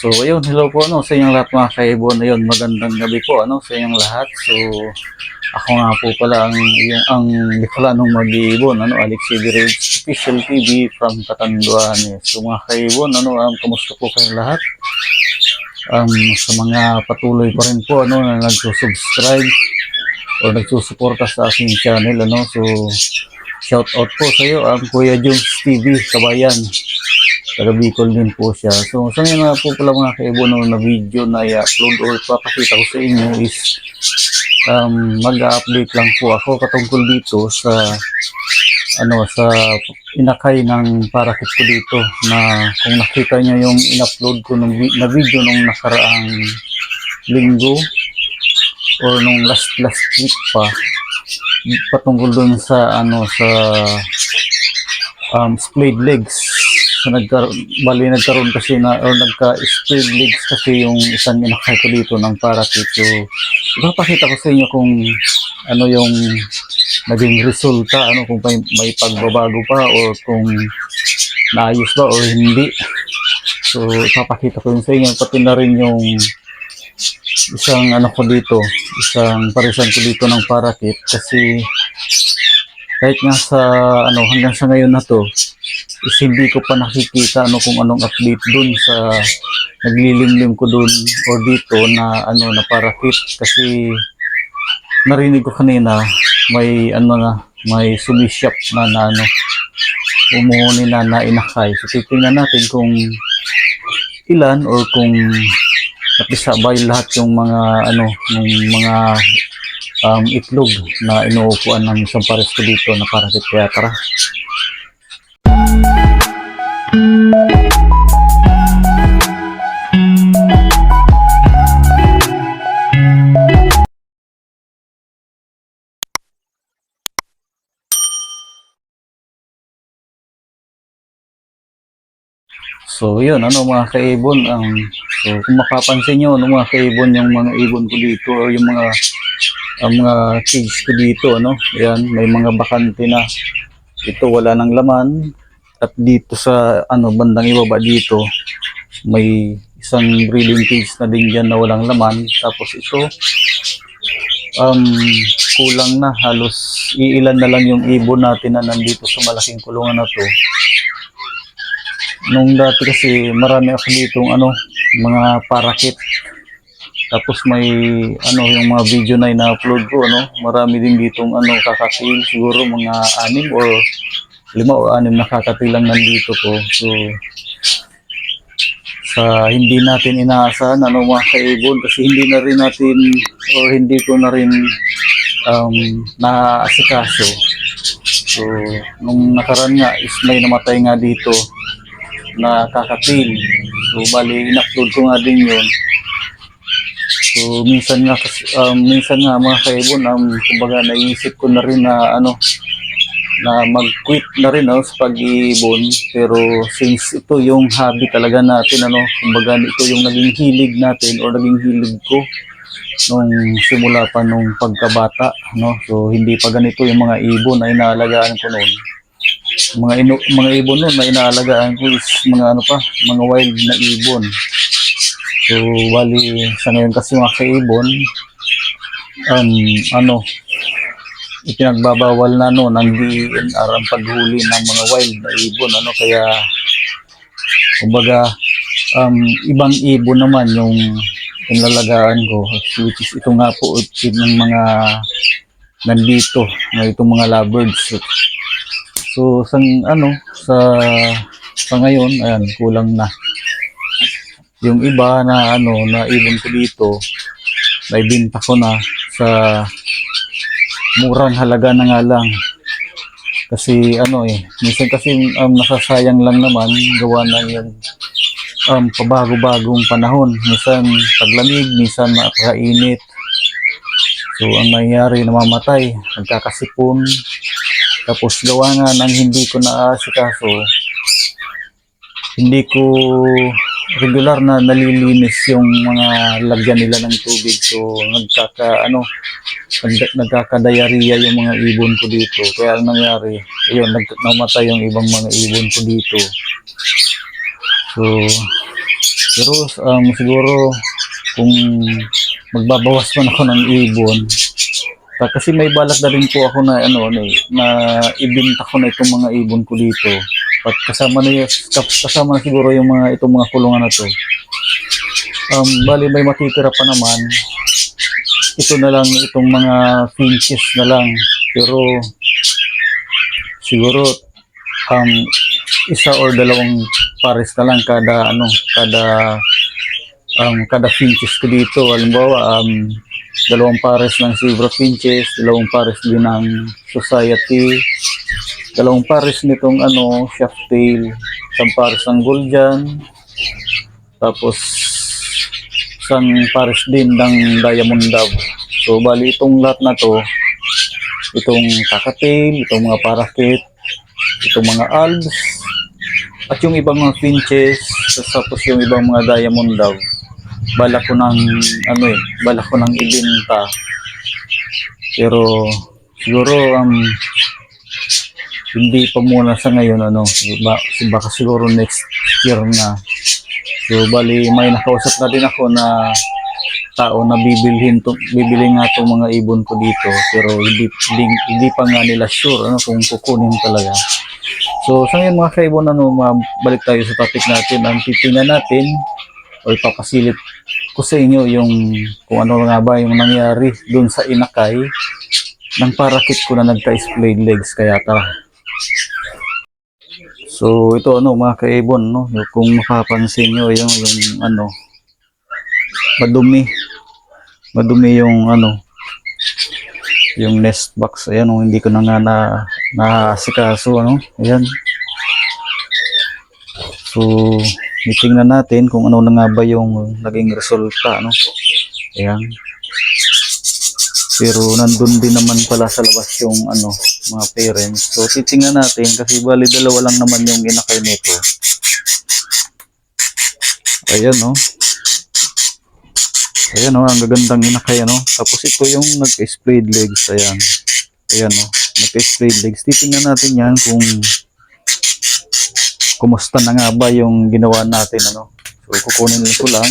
So, ayun, hello po ano, sa inyong lahat mga kaibon. Ayun, magandang gabi po ano, sa inyong lahat. So, ako nga po pala ang, yung, ang likala nung mag-iibon, ano, Alex Rage Official TV from Katanduanes. So, mga kaibon, ano, um, kamusta po kayong lahat? Um, sa mga patuloy pa rin po, ano, na nagsusubscribe o nagsusuporta sa aking channel, ano, so, shout out po sa iyo, ang Kuya Jones TV, kabayan taga Bicol din po siya. So, sa ngayon nga po pala mga kaibono na video na i-upload or papakita ko sa inyo is um, mag-update lang po ako katungkol dito sa ano sa inakay ng parakit ko dito na kung nakita niyo yung in-upload ko nung, na video nung nakaraang linggo or nung last last week pa patungkol dun sa ano sa um, splayed legs so nagkaroon, bali nagkaroon kasi na or nagka splayed legs kasi yung isang inakay ko dito ng parakit so ipapakita ko sa inyo kung ano yung naging resulta ano kung may, may pagbabago pa or kung naayos ba or hindi. So ipapakita ko yun sa inyo. Pati na rin yung isang ano ko dito isang parisan ko dito ng parakit kasi kahit nga sa ano hanggang sa ngayon na to is hindi ko pa nakikita ano kung anong update dun sa naglilimlim ko dun or dito na ano na parakit kasi narinig ko kanina may ano na may sumisyap na na ano umuhuni na na inakay so titingnan natin kung ilan or kung napisa ba yung lahat yung mga ano yung mga um, itlog na inuupuan ng isang pares dito na parakit kaya tara. So yun, ano mga kaibon, ang so kung mapapansin nyo, ano mga kaibon, yung mga ibon ko dito or yung mga ang mga cage ko dito, ano, ayan, may mga bakante na. Ito wala nang laman. At dito sa ano bandang ibaba dito may isang breeding cage na din dyan na walang laman. Tapos ito um, kulang na. Halos iilan na lang yung ibon natin na nandito sa malaking kulungan na to. Nung dati kasi marami ako ditong ano mga parakit tapos may ano yung mga video na ina-upload ko ano marami din ditong ano kakatil siguro mga anim or lima o anim na kakatil lang nandito ko so sa hindi natin inaasahan ano mga kaibon kasi hindi na rin natin or hindi ko na rin um, naaasikaso so nung nakaraan nga is may namatay nga dito na kakatil. So, bali, in-upload ko nga din yun. So, minsan nga, um, minsan nga mga kaibon, um, kumbaga naisip ko na rin na ano, na mag-quit na rin no, sa pag-iibon. Pero since ito yung hobby talaga natin, ano, kumbaga ito yung naging hilig natin or naging hilig ko nung simula pa nung pagkabata, no? So, hindi pa ganito yung mga ibon na inaalagaan ko noon mga ino, mga ibon nun na inaalagaan ko is mga ano pa, mga wild na ibon. So, bali, sa ngayon kasi mga kaibon, um, ano, ipinagbabawal na no ng DNR ang paghuli ng mga wild na ibon, ano, kaya, kumbaga, um, ibang ibon naman yung inlalagaan ko, which is ito nga po, yung mga nandito, na itong mga lovebirds. So, sa ano, sa sa ngayon, ayan, kulang na. Yung iba na ano, na ibon ko dito, naibinta ko na sa murang halaga na nga lang. Kasi ano eh, minsan kasi um, nasasayang lang naman gawa na yung um, pabago-bagong panahon. Minsan paglamig, minsan napakainit. So ang nangyayari namamatay, nagkakasipon, tapos gawa nga ng hindi ko naasikaso, hindi ko regular na nalilinis yung mga lagyan nila ng tubig. So nagkaka ano nag, nagkakadayariya yung mga ibon ko dito. Kaya ang nangyari, ayun, nag, namatay yung ibang mga ibon ko dito. So, Pero um, siguro kung magbabawas man ako ng ibon, kasi may balak na rin po ako na ano, eh, na ibinta ko na itong mga ibon ko dito. At kasama na kasama na siguro yung mga itong mga kulungan na to. Um, bali may matitira pa naman. Ito na lang itong mga finches na lang. Pero siguro um, isa or dalawang pares na lang kada ano kada um, kada finches ko dito halimbawa um, dalawang pares ng zebra finches dalawang pares din ng society dalawang pares nitong ano shaft tail. Isang pares ng Goldian tapos isang pares din ng diamond dove. So bali itong lahat na to itong kakatail itong mga parakit itong mga albs at yung ibang mga finches tapos yung ibang mga diamond daw bala ko ng ano eh bala ko ng ibenta. Pero siguro um, hindi pa muna sa ngayon ano ba, baka siguro next year na so bali may nakausap na din ako na tao na bibilhin to, bibili nga tong mga ibon ko dito pero hindi, hindi, hindi pa nga nila sure ano kung kukunin talaga So, sa ngayon mga kaibon, ano, balik tayo sa topic natin. Ang titingnan natin o ipapasilip ko sa inyo yung kung ano nga ba yung nangyari dun sa inakay ng parakit ko na nagka-splayed legs. Kaya tara. So, ito ano mga kaibon, no? Kung mapapansin nyo, yung, yung ano, madumi. Madumi yung ano, yung nest box. Ayan, oh, hindi ko na nga na, naasikaso, ano. Ayan. So, itingnan natin kung ano na nga ba yung naging resulta, ano. Ayan. Pero nandun din naman pala sa labas yung ano, mga parents. So, titingnan natin kasi bali dalawa lang naman yung inakay nito. Ayan, no. Ayan o, ang gagandang inakay ano. Tapos ito yung nagka-sprayed legs. Ayan. Ayan o, nagka-sprayed legs. Titingnan natin yan kung kumusta na nga ba yung ginawa natin ano. So kukunin ko lang.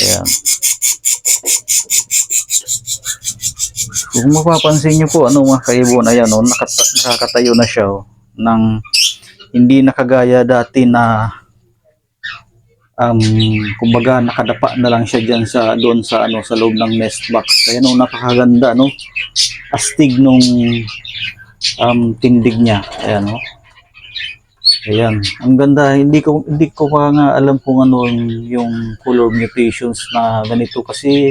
Ayan. Kung mapapansin nyo po, ano mga kaibon, ayan o, nakata- nakakatayo na siya o, ng hindi nakagaya dati na um kumbaga nakadapa na lang siya diyan sa doon sa ano sa loob ng nest box. Kaya nung nakakaganda no? Astig nung um tindig niya. Ayan no ayan ang ganda hindi ko hindi ko pa nga alam kung ano yung- color mutations na ganito kasi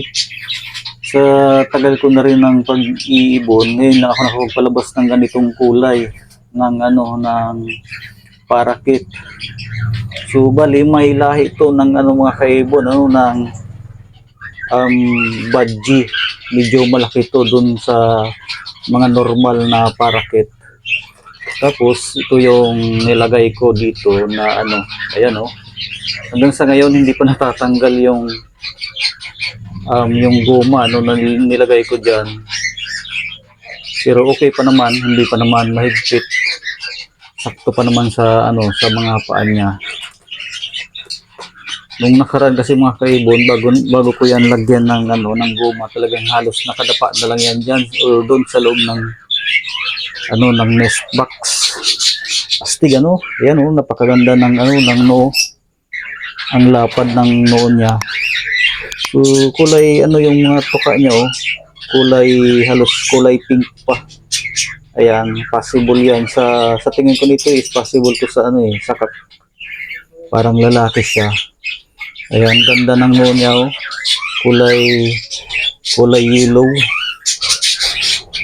sa tagal ko na rin ng pag-iibon ngayon lang ako nakapagpalabas ng ganitong kulay ng ano ng parakit So bali may lahi ito ng ano mga kaibon ano ng um budgie. Medyo malaki to dun sa mga normal na parakit. Tapos ito yung nilagay ko dito na ano, ayan oh. Hanggang sa ngayon hindi pa natatanggal yung um yung goma ano na nil- nilagay ko diyan. Pero okay pa naman, hindi pa naman mahigpit sakto pa naman sa ano sa mga paa niya. Nung nakaraan kasi mga kaibon, bago, bago ko yan lagyan ng ano ng goma, talagang halos nakadapa na lang yan diyan o doon sa loob ng ano ng nest box. Astig ano, ayan oh, napakaganda ng ano ng noo. Ang lapad ng noo niya. So kulay ano yung mga tuka niya oh, kulay halos kulay pink pa. Ayan, possible yan. Sa, sa tingin ko nito is possible to sa ano eh, sa kat. Parang lalaki siya. Ayan, ganda ng noo niya oh. Kulay, kulay yellow.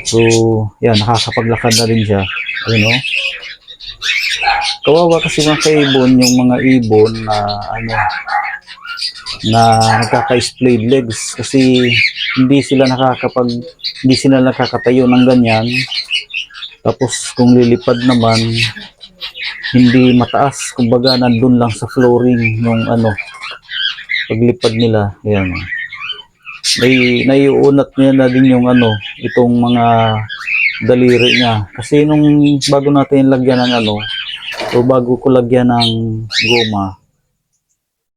So, yan, nakakapaglakad na rin siya. Ayun oh. Kawawa kasi mga kaibon, yung mga ibon na ano, na nagkaka-splayed legs kasi hindi sila nakakapag hindi sila nakakatayo ng ganyan tapos kung lilipad naman, hindi mataas. Kumbaga nandun lang sa flooring yung ano, paglipad nila. Ayan. May naiuunat niya na din yung ano, itong mga daliri niya. Kasi nung bago natin lagyan ng ano, o bago ko lagyan ng goma,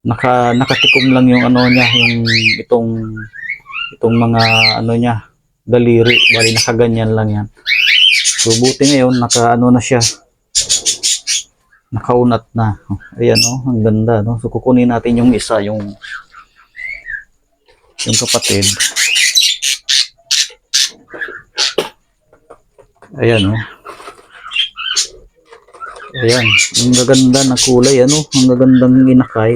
naka nakatikom lang yung ano niya, yung itong itong mga ano niya, daliri, bali nakaganyan lang yan. So buti ngayon naka ano na siya. Nakaunat na. Ayan oh, ang ganda no. So kukunin natin yung isa, yung yung kapatid. Ayan oh. Ayan, ang gaganda na kulay, ano, ang gagandang inakay.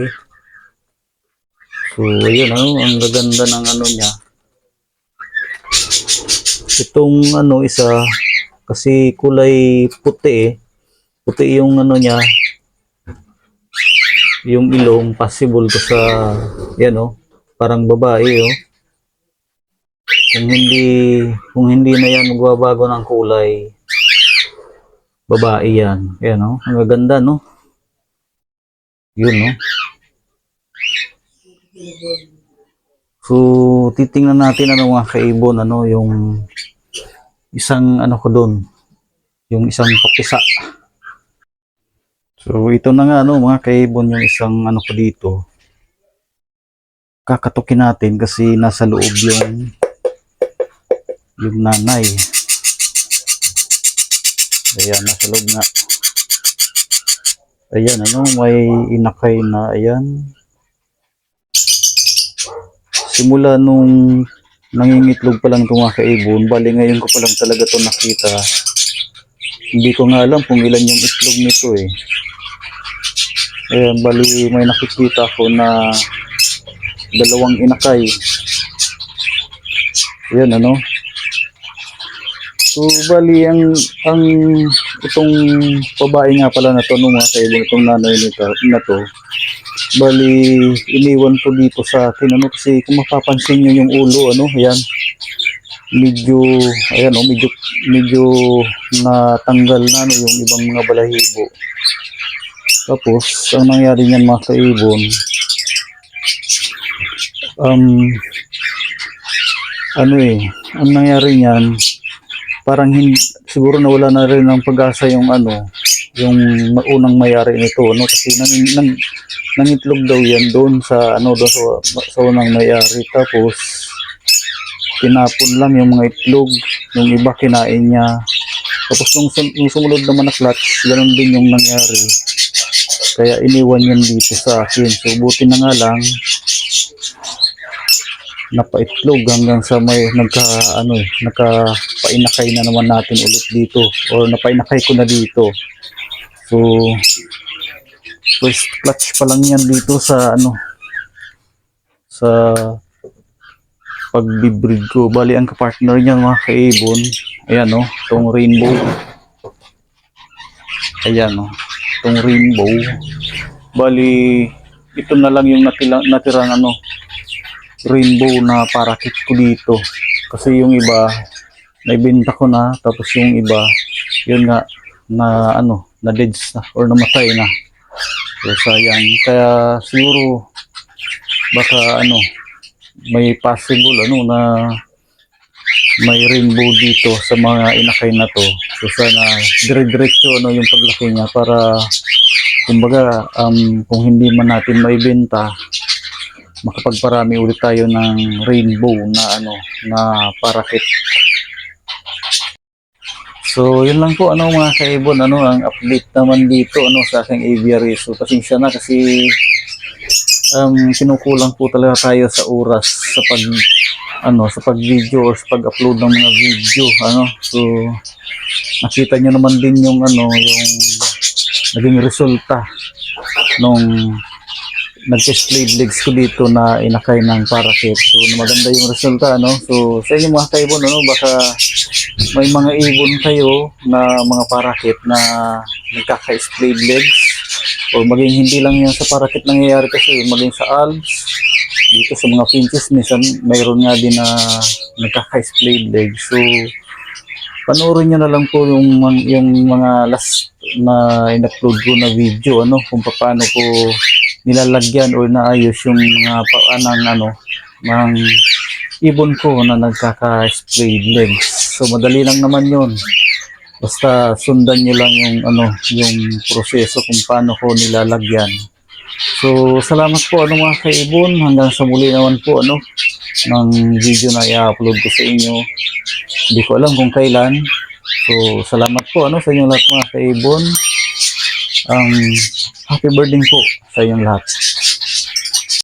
So, ayan, ano, ang gaganda ng ano niya. Itong ano isa, kasi kulay puti eh. Puti yung ano niya, yung ilong, possible ko sa, yan oh, parang babae oh. Kung hindi, kung hindi na yan magbabago ng kulay, babae yan. Ayan, no? Ang gaganda, no? Yun, no? So, titingnan natin ano mga kaibon, ano, yung isang ano ko doon. Yung isang papisa. So, ito na nga, ano, mga kaibon, yung isang ano ko dito. Kakatukin natin kasi nasa loob yung yung nanay. Ayan, nasa loob nga. Ayan, ano, may inakay na, ayan. Simula nung nangingitlog pa lang itong mga kaibon, bali ngayon ko pa lang talaga to nakita. Hindi ko nga alam kung ilan yung itlog nito eh. Ayan, bali may nakikita ko na dalawang inakay. Ayan, ano, So, bali, ang, ang, itong babae nga pala na to, no, mga kaibon, itong nanay nito, na to, bali, iniwan ko dito sa akin, ano, kasi kung mapapansin nyo yung ulo, ano, ayan, medyo, ayan, oh, medyo, medyo natanggal na, ano, yung ibang mga balahibo. Tapos, ang nangyari niyan, mga kaibon, um, ano eh, ang nangyari niyan, parang hindi, siguro nawala na rin ng pag-asa yung ano, yung unang mayari nito, no? Kasi nang, nang, nangitlog daw yan doon sa, ano, doon sa, sa unang mayari. Tapos, tinapon lang yung mga itlog, yung iba kinain niya. Tapos, nung, nung sumunod naman na clutch, ganun din yung nangyari. Kaya iniwan yan dito sa akin. So, buti na nga lang, napaitlog hanggang sa may nagka ano eh, nagkapainakay na naman natin ulit dito or napainakay ko na dito. So first clutch pa lang yan dito sa ano sa pagbibreed ko. Bali ang kapartner niya mga kaibon, ayan no, tong rainbow. Ayan no, tong rainbow. Bali ito na lang yung natila, natirang ano rainbow na parakit ko dito. Kasi yung iba, naibenta ko na. Tapos yung iba, yun nga, na ano, na deads na or namatay na. So sayang. Kaya siguro, baka ano, may possible ano na may rainbow dito sa mga inakay na to. So sana dire-diretso ano yung paglaki niya para kumbaga um, kung hindi man natin maibenta makapagparami ulit tayo ng rainbow na ano na parakit. So, yun lang po ano mga kaibon, ano ang update naman dito ano sa aking aviary. So, pasensya na kasi um, kinukulang po talaga tayo sa oras sa pag ano sa pag-video or sa pag-upload ng mga video ano. So, nakita nyo naman din yung ano yung naging resulta nung nag-splayed legs ko dito na inakay ng parakit. So, maganda yung resulta, no? So, sa inyo mga kaibon, ano, baka may mga ibon kayo na mga parakit na nagkaka-splayed legs o maging hindi lang yan sa parakit nangyayari kasi maging sa alps dito sa mga pinches minsan mayroon nga din na nagkaka-splayed legs so panoorin nyo na lang po yung, yung mga last na in-upload ko na video ano kung paano ko nilalagyan o naayos yung mga paanang ano ng ibon ko na nagkaka-sprayed legs. So madali lang naman yun. Basta sundan nyo lang yung ano yung proseso kung paano ko nilalagyan. So salamat po ano mga kaibon. Hanggang sa muli naman po ano ng video na i-upload ko sa inyo. Hindi ko alam kung kailan. So, salamat po ano sa inyong lahat mga kaibon. Um, happy birthday po sa inyong lahat.